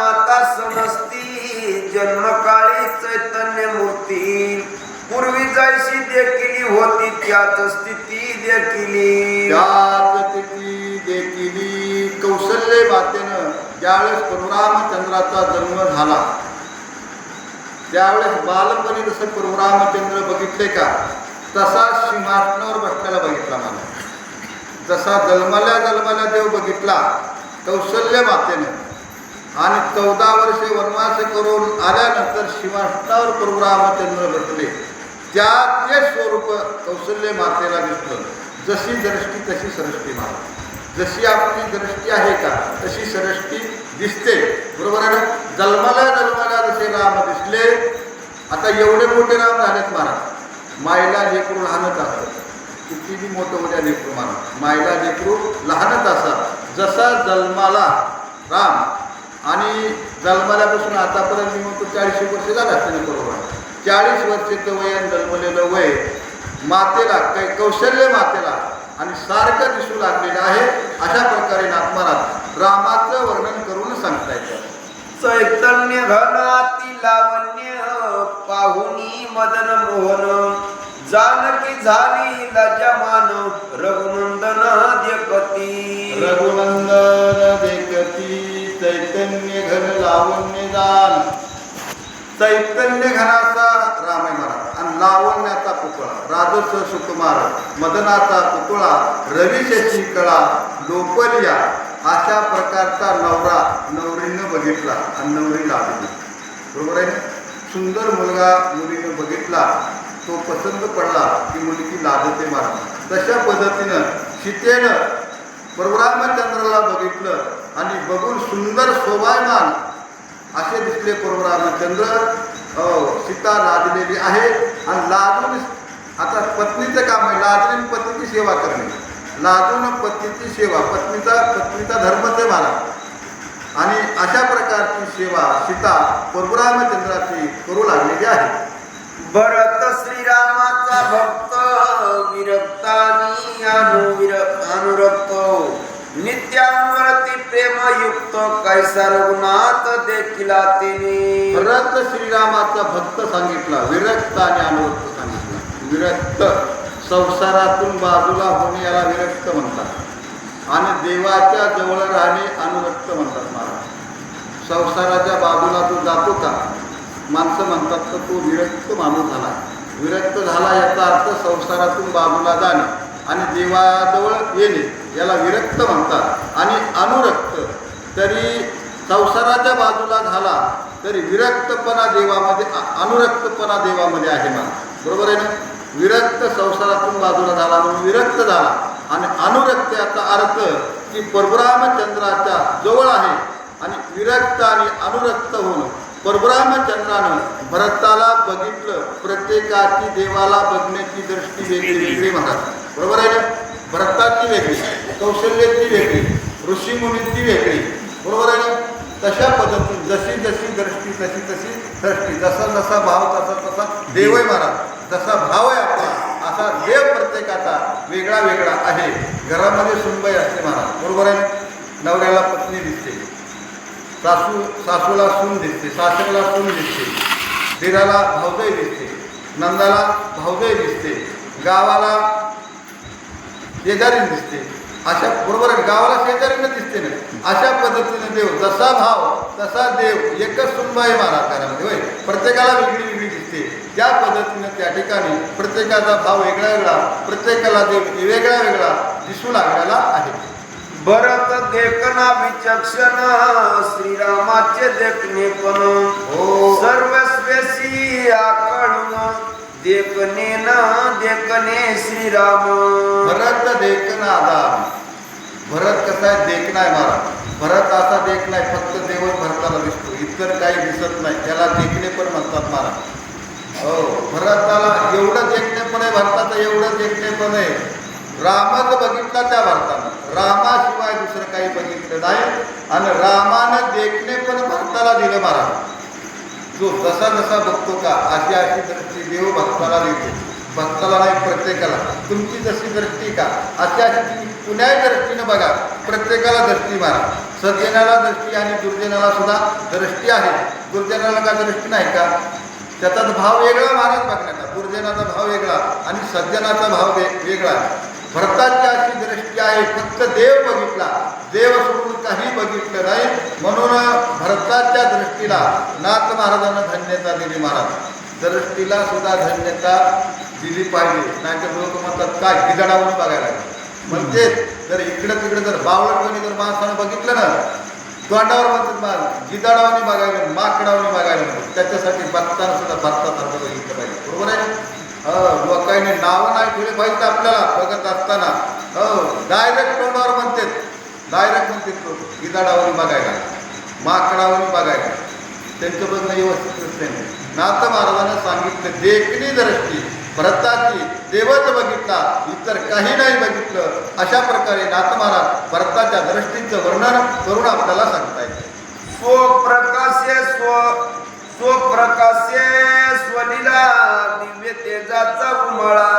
माता समजती जन्मकाळी चैतन्य मूर्ती. पूर्वी जैशी देखील होती त्यात स्थिती देखील. त्यात तिथी देखिली. कौशल्य मातेनं ज्यावेळेस परमरामचंद्राचा जन्म झाला त्यावेळेस बालपणी जसं परमरामचंद्र बघितले का तसा सिंहासनावर बसलेला बघितला मला जसा जन्मल्या जन्मल्या देव बघितला कौशल्य मातेनं आणि चौदा वर्षे वनवास करून आल्यानंतर सिंहासनावर परशुरामचंद्र भेटले त्या ते स्वरूप कौशल्य मातेला दिसलं जशी दृष्टी तशी सृष्टी माता. जशी आपली दृष्टी आहे का तशी सृष्टी दिसते. बरोबर आहे ना? जन्माला जन्माला जसे राम दिसले आता एवढे मोठे राम झालेत महाराज. मायला लेकरू लहानच असत कितीही मोठं उद्या लेकरू महाराज मायला लेकरू लहानच असतात. जसा जन्माला राम आणि जन्माल्यापासून आतापर्यंत मी म्हणतो चाळीस वर्ष झालं असते बरोबर चाळीस वर्षाचं वय आणि जन्मलेलं वय मातेला काही कौशल्य मातेला आणि सारखं दिसू लागलेलं आहे अशा प्रकारे नाथमाराज रामाचं वर्णन करून सांगता येतं. चैतन्य घनाती लावण्य पाहुनी मदन मोहन जानकी झाली लजमान रघुनंदन देखती. रघुनंदन देखती. चैतन्य घन लावण्य दान. चैतन्य घनाचा राम महाराज. आणि लावण्याचा पुतळा राजस सुकुमार मदनाचा पुतळा रविशची कळा लोपलिया अशा प्रकारचा नवरा नवरीनं बघितला आणि नवरी लावली. बरोबर आहे सुंदर मुलगा मुलीनं बघितला तो पसंत पडला की मुलगी लादते मला. तशा पद्धतीनं सीतेनं परशुरामचंद्राला बघितलं आणि बघून सुंदर शोभायमान असे दिसले परशुरामचंद्र हो सीता लाजलेली आहे आणि लाजून आता पत्नीचं काम आहे. लाजून पत्नीची सेवा करणे. लाजून पत्नीची सेवा. पत्नीचा पत्नीचा धर्म ते महाराज आणि अशा प्रकारची सेवा सीता परभुरामचंद्राची करू लागलेली आहे. भरत श्रीरामाचा भक्त विरक्तानी अनुविरक्त अनुरक्त नित्यावरती प्रेमयुक्त कैसा रघुनाथ देखील तिने भरत श्रीरामाचा भक्त सांगितला विरक्त आणि अनुरक्त सांगितला. विरक्त. संसारातून बाजूला होणे याला विरक्त म्हणतात. आणि देवाच्या जवळ राहणे अनुरक्त म्हणतात महाराज. संसाराच्या बाजूला तू जातो का? माणसं म्हणतात तर तो विरक्त माणूस झाला. विरक्त झाला याचा अर्थ संसारातून बाजूला जाणे आणि देवाजवळ येणे. याला विरक्त म्हणतात. आणि अनुरक्त. तरी संसाराच्या बाजूला झाला तरी विरक्तपणा देवामध्ये अनुरक्तपणा देवामध्ये आहे ना बरोबर आहे ना? विरक्त संसारातून बाजूला झाला म्हणून विरक्त झाला. आणि अनुरक्त याचा अर्थ की परब्रामचंद्राच्या जवळ आहे. आणि विरक्त आणि अनुरक्त होऊन परब्रामचंद्रानं भरताला बघितलं प्रत्येकाची देवाला बघण्याची दृष्टी वेगळी वेगळी म्हणतात. बरोबर आहे ना? भरताची वेगळी. कौशल्याची वेगळी ऋषीमुनींची वेगळी. बरोबर आहे ना? तशा पद्धतीने जशी जशी दृष्टी तशी तशी दृष्टी. जसा जसा भाव तसा तसा देवय मारा जसा भाव आहे आपला असा देव प्रत्येकाचा वेगळा वेगळा आहे. घरामध्ये सुनबाई असते म्हणा. बरोबर आहे नवऱ्याला पत्नी दिसते. सासू सासूला सून दिसते. सासऱ्याला सून दिसते. दिराला भावदय दिसते. नंदाला भावदय दिसते. गावाला शेजारी दिसते. अशा बरोबर गावाला शेजारीनं दिसते ना. अशा पद्धतीने देव जसा भाव तसा देव एकच सुनबाई महाराज घरामध्ये होय. प्रत्येकाला वेगळी वेगळी दिसते. त्या पद्धतीनं त्या ठिकाणी प्रत्येकाचा भाव वेगळा वेगळा प्रत्येकाला देव वेगळा वेगळा दिसू लागलेला आहे. भरत देखना विचक्षण श्रीरामाचे देखणे पण. हो. सर्वस्वेशी आकळून. देखणे ना देखणे श्रीराम। भरत देखना आता भरत कसा आहे देखना आहे महाराज भरत असा देखना आहे फक्त देवच भरताला दिसतो. इतर काही दिसत नाही. त्याला देखणे पण म्हणतात महाराज हो भरताला एवढं एकटे पण आहे भरताचं एवढं एकटे पण आहे. रामच बघितला त्या भारतानं. रामाशिवाय दुसरं काही बघितलं नाही. आणि रामानं देखणे पण भरताला दिलं महाराज जो जसा जसा बघतो का अशी अशी दृष्टी देव भक्ताला देतो. भक्ताला नाही प्रत्येकाला. तुमची जशी दृष्टी का अशी अशी तुम्ही कुण्याही दृष्टीनं बघा. प्रत्येकाला दृष्टी मारा. सज्जनाला दृष्टी आणि दुर्जनाला सुद्धा दृष्टी आहे. दुर्जनाला का दृष्टी नाही का? त्याचा भाव वेगळा महाराज बघण्याचा. दुर्जनाचा भाव वेगळा आणि सज्जनाचा भाव वेगळा. भरताची अशी दृष्टी आहे फक्त देव बघितला. देव काही बघितलं नाही. म्हणून भरताच्या दृष्टीला नाथ महाराजांना धन्यता दिली महाराज. दृष्टीला सुद्धा धन्यता दिली पाहिजे. नाहीतर लोक म्हणतात काय गिजाडावरून बघायला म्हणजेच जर इकडं तिकडे जर बावळटपणी जर माणसानं बघितलं ना तोंडावर म्हणतात मा गिदाडावणी बघायला माकडावणी बघायला त्याच्यासाठी बघताना सुद्धा भरतासारखं बघितलं पाहिजे. बरोबर आहे हो लोकांनी नावं नाही ठेवले पाहिजे आपल्याला. बघत असताना. हो डायरेक्ट तोंडावर म्हणतात डायरेक्ट म्हणतात लोक बघायला. माकडावरून बघायला. त्यांचं बघणं व्यवस्थित नाही नाथ महाराजांना सांगितलं देखणी दृष्टी भरताची देवच बघितला इतर काही नाही बघितलं. अशा प्रकारे नाथ महाराज भरताच्या दृष्टीचं वर्णन करून आपल्याला सांगतायत स्वप्रकाशे स्व स्वप्रकाशे स्वलीला दिव्य तेजाचा उमळा.